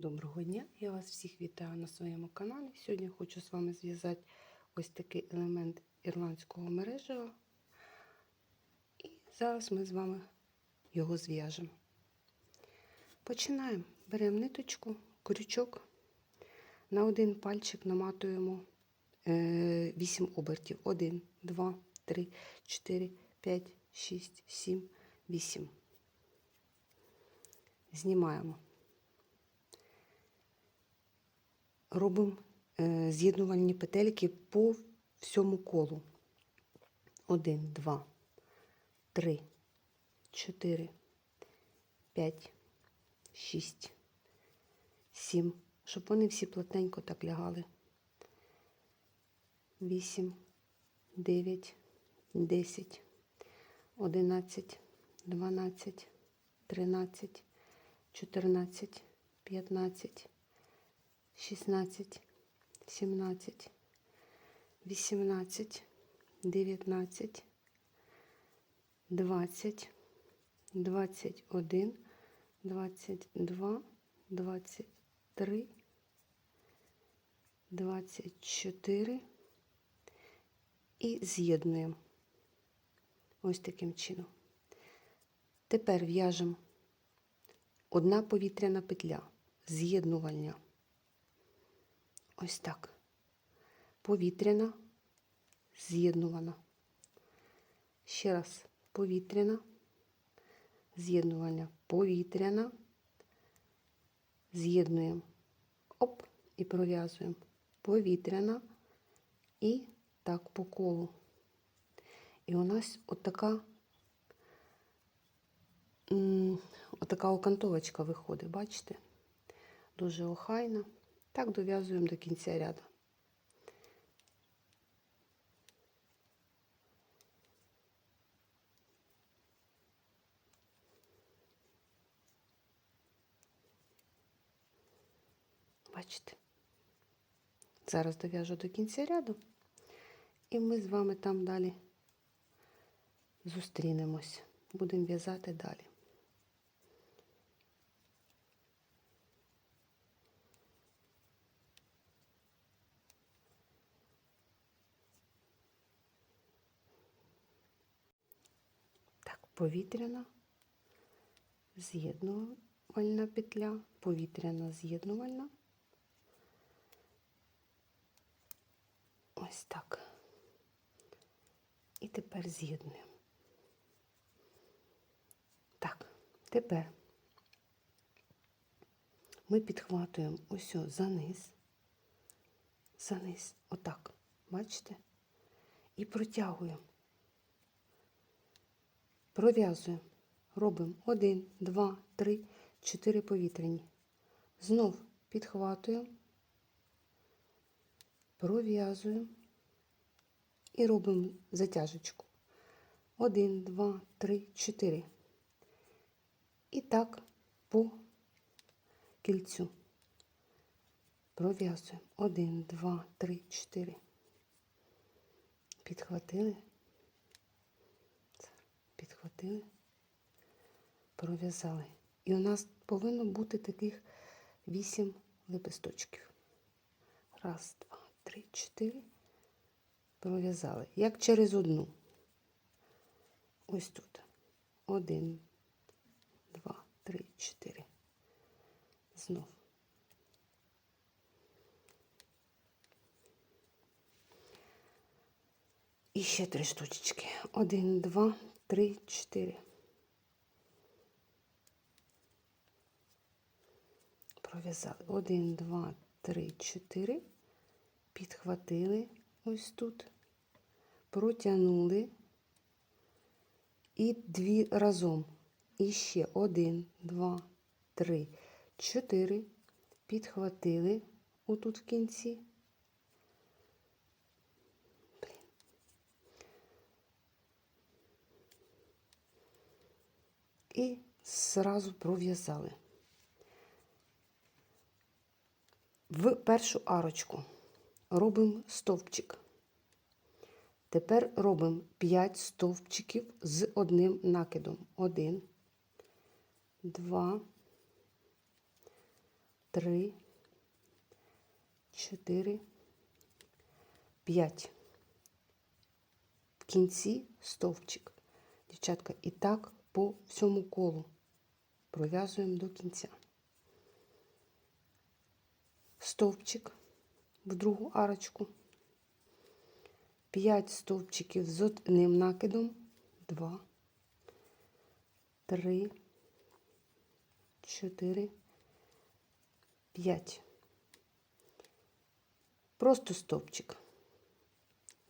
Доброго дня! Я вас всіх вітаю на своєму каналі. Сьогодні хочу з вами зв'язати ось такий елемент ірландського мережева. І зараз ми з вами його зв'яжемо. Починаємо. Беремо ниточку, крючок. На один пальчик наматуємо 8 обертів. 1, 2, 3, 4, 5, 6, 7, 8. Знімаємо. Робимо е, з'єднувальні петельки по всьому колу. 1, 2, 3, 4, 5, 6, 7, щоб вони всі плотненько так лягали. 8, 9, 10, 11, 12, 13, 14, 15, 16, 17, 18, 19, 20, 21, 22, 23, 24 і з'єднуємо ось таким чином. Тепер в'яжемо одна повітряна петля з'єднування. Ось так. Повітряна, з'єднувана. Ще раз повітряна, з'єднування, повітряна, з'єднуємо. Оп, і пров'язуємо. Повітряна і так по колу. І у нас отака, отака окантовочка виходить, бачите? Дуже охайна. Так дов'язуємо до кінця ряду. Бачите? Зараз дов'яжу до кінця ряду, і ми з вами там далі зустрінемось. Будемо в'язати далі. Повітряна з'єднувальна петля, повітряна з'єднувальна. Ось так. І тепер з'єднуємо. Так, тепер ми підхватуємо ось за низ, за низ, отак, бачите? І протягуємо. Пров'язуємо. Робимо 1, 2, 3, 4 повітряні. Знов підхватуємо, пров'язуємо і робимо затяжечку. 1, 2, 3, 4. І так по кільцю. Пров'язуємо 1, 2, 3, 4. Підхватили підхватили, пров'язали. І у нас повинно бути таких вісім лепесточків. Раз, два, три, чотири. Пров'язали. Як через одну. Ось тут. Один, два, три, чотири. Знов. І ще три штучки. Один, два, три, чотири. Пров'язали. Один, два, три, чотири. Підхватили ось тут, протягнули і дві разом. І ще один, два, три, чотири. Підхватили отут в кінці. І зразу пров'язали. В першу арочку робимо стовпчик. Тепер робимо 5 стовпчиків з одним накидом. Один, два, три, чотири, п'ять. В кінці стовпчик. Дівчатка, і так по всьому колу пров'язуємо до кінця. Стовпчик в другу арочку. 5 стовпчиків з одним накидом. 2, 3, 4, 5. Просто стовпчик.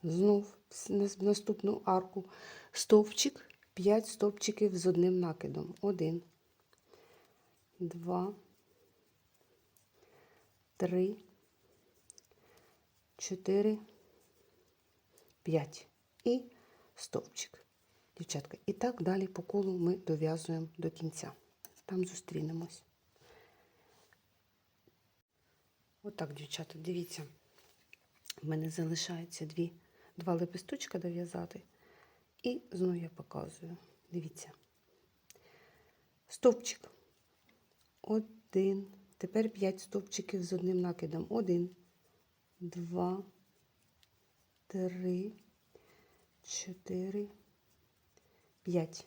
Знов в наступну арку стовпчик, 5 стовпчиків з одним накидом. 1, 2, 3, 4, 5 і стовпчик. Дівчатка, і так далі по колу ми дов'язуємо до кінця. Там зустрінемось. Отак, дівчата, дивіться, в мене залишається дві, два лепесточка дов'язати. І знову я показую. Дивіться. Стовпчик. Один. Тепер 5 стовпчиків з одним накидом. Один, два, три, чотири, п'ять.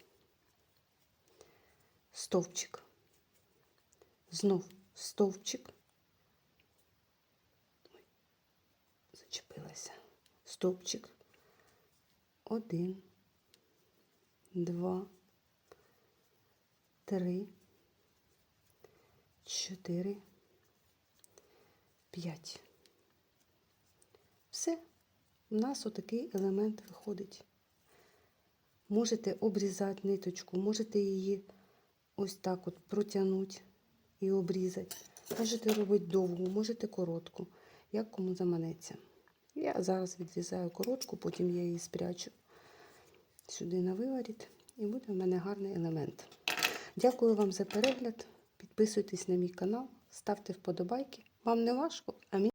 Стовпчик. Знов стовпчик. Зачепилася. Стовпчик. Один, два, три, чотири, п'ять. Все. У нас отакий елемент виходить. Можете обрізати ниточку, можете її ось так от протягнути і обрізати. Можете робити довгу, можете коротку, як кому заманеться. Я зараз відрізаю коротку, потім я її спрячу сюди на виворіт, і буде в мене гарний елемент. Дякую вам за перегляд. Підписуйтесь на мій канал, ставте вподобайки. Вам не важко, а мені